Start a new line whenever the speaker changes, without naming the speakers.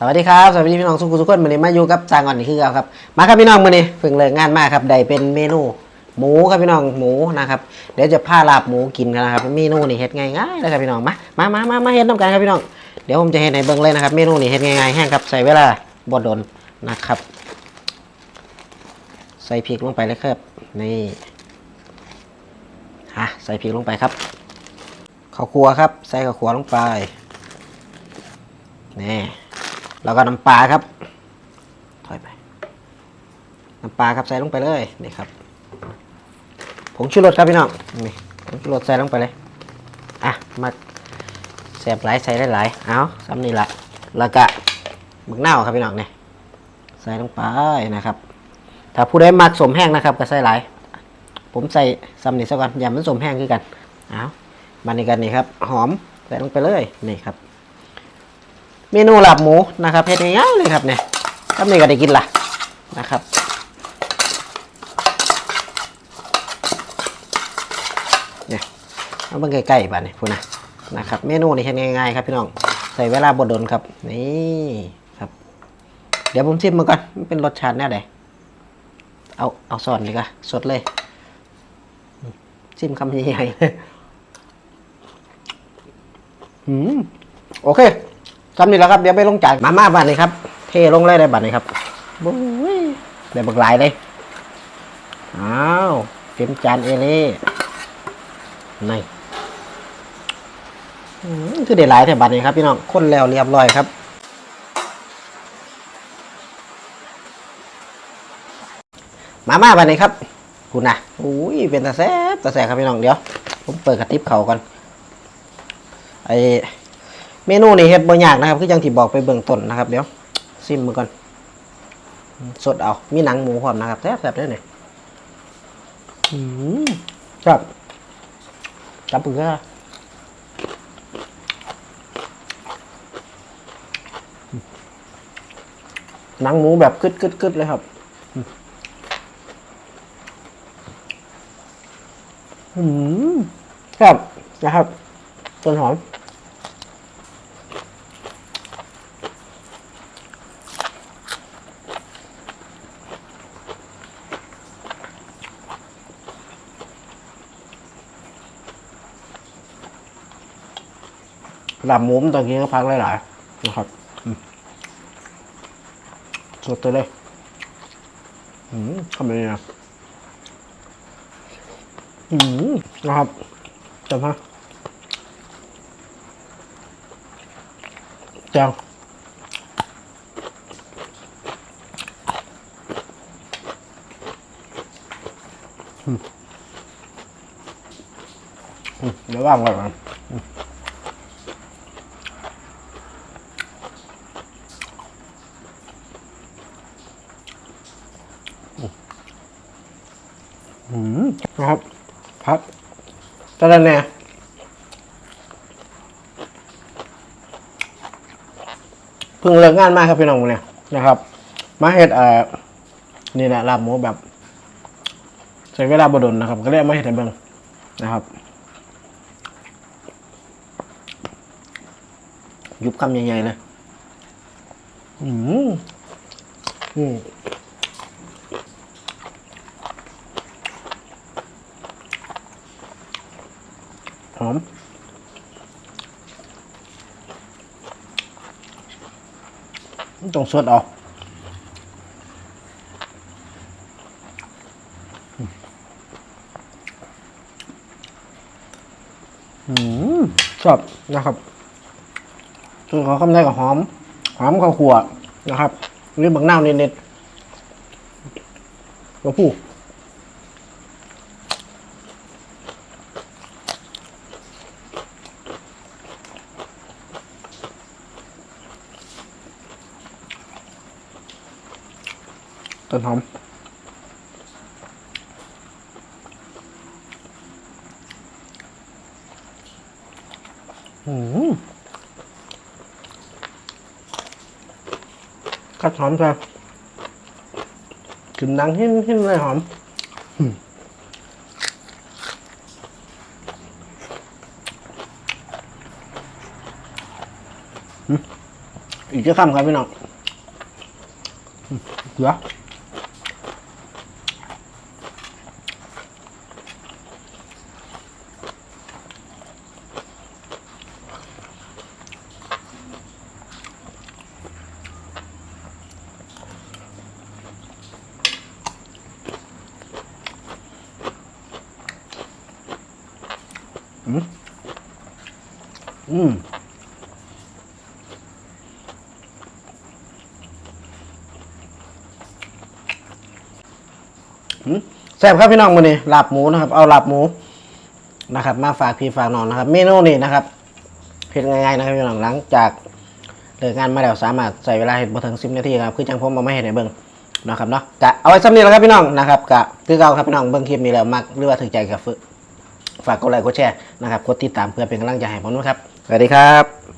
สวัสดีครับสวัสดีพี่น้องทุกคนทุกคนวันนี้มาอยู่กับจางก่อนนี่คือเราครับมาครับพี่น้องมื้อนี้เพิ่งเลิกงานมาครับได้เป็นเมนู หมูครับพี่น้องหมูนะครับเดี๋ยวจะพาลาบหมูกินกันนะครับเมนูนี่เฮ็ดง่ายๆนะครับพี่น้องมามามามามาเฮ็ดน้ำกันครับพี่น้องเดี๋ยวผมจะเฮ็ดให้เบิ่งเลยนะครับเมนูนี่เฮ็ดง่ายๆแห้งครับใส่เวลาบ่ดนนะครับ ใส่พริกลงไปเลยครับนี่ฮะใส่พริกลงไปครับข้าวคั่วครับ ใส่ข้าวคั่วลงไปนี่ แล้วก็น้ำปลาครับ ถอยไป น้ำปลาครับใส่ลงไปเลยนี่ครับผงชูรสครับพี่น้องนี่ผงชูรสใส่ลงไปเลยอะมาแสบหลายใส่ได้หลายเอาซ้ำนี่ละแล้วก็มึกเน่าครับพี่น้องเนี่ยใส่ลงไปนะครับ ถ้าผู้ใดมักสมแห้งนะครับก็ใส่หลาย ผมใส่ซ้ำนี่ซะก่อนอย่ามันสมแห้งคือกันเอามาในกันนี่ครับ หอมใส่ลงไปเลยนี่ครับ เมนูหลาบหมูนะครับเฮ็ดง่ายๆเลยครับเนี่ยซ้ำนี่ก็ได้กินละนะครับเนี่ยเอาเบิ่งใกล้ๆบ้านนี่พูดนะนะครับ เมนูนี่เฮ็ดง่ายๆครับพี่น้องใส่เวลาบดดนครับนี่ครับ เดี๋ยวผมชิมมันก่อนมันเป็นรสชาติแนวใดเอาเอาซอนดีกว่าสดเลยชิมคำใหญ่ๆอืมโอเค ทำนี่แล้วครับเดี๋ยวไปลงจานมาม่าบ้านนี้ครับ เทลงเลยได้บ้านนี้ครับบุ้ยได้บักหลายเลยอ้าวเต็มจานเอเล่นี่อืมคือเด็ดหลายแถวบัตรนี้ครับพี่น้องคนแล้วเรียบร้อยครับมาม่าบัตรนี้ครับคุณนะอุ้ยเป็นตาแซ่บตาแซ่บครับพี่น้องเดี๋ยว ผมเปิดกระติบเขาก่อนไอ เมนูนี่เฮ็ดบ่ยากนะครับ คือย่างที่บอกไปเบื้องต้นนะครับ เดี๋ยวซิมมือก่อน สดเอา มีหนังหมูพร้อมนะครับแซ่บๆด้วยนี่อืมครับจับปืนก็หนังหมูแบบกึดกึดกึดเลยครับอืมครับนะครับต้นหอม ลาบมูมันตอนกินก็พักหลายๆนะครับสดเลยอืมทำยังไงนะอืมนะครับจำฮะจังอืมอืมเดี๋ยวว่างก่อนนะ อืมนะครับพักตะละแหน่เพิ่งเลิกงานมาครับพี่น้องเนี่ยนะครับ มาเฮ็ดเอ่อนี่แหละลาบหมูแบบใช้เวลาบดลนะครับ ก็เลยเอามาเฮ็ดให้เบิงนะครับ ยุบคำใหญ่ๆเลย อืมอืม หอมต้องสดเอาอืมชอบนะครับส่วนของคำแรกกับหอม หอมข้าวขัวนะครับหรือบางนาวเน็ตๆตัวผู้ ต้นหอมอืมกัดหอมใช่กลิ่นดังหิ้นหิ้นเลยหอมอืมอืมอีกจะคำครับพี่น้องอืมเหลือ อืมอืมแซ่บครับพี่น้องมือนี้ลาบหมูนะครับ เอาลาบหมูนะครับ มาฝากพี่ฝากน้องนะครับ เมนูนี้นะครับเพ็นง่ายๆนะครับพี่น้องหลังจากเลิกงานมาแล้วสามารถใส่เวลาเห็ดบ่ถึงสิบนาทีครับคือจังผมมาไม่เห็นในเบิ้งนะครับเนาะกะเอาไว้ซ้ำนี้แล้วครับพี่น้องนะครับกะคือเก่าครับพี่น้องเบิ้งคลิปนี้แล้วมักหรือว่าถึงใจกับฝ ฝากกดไลค์กดแชร์นะครับกดติดตามเพื่อเป็นกำลังใจให้ผมนะครับสวัสดีครับ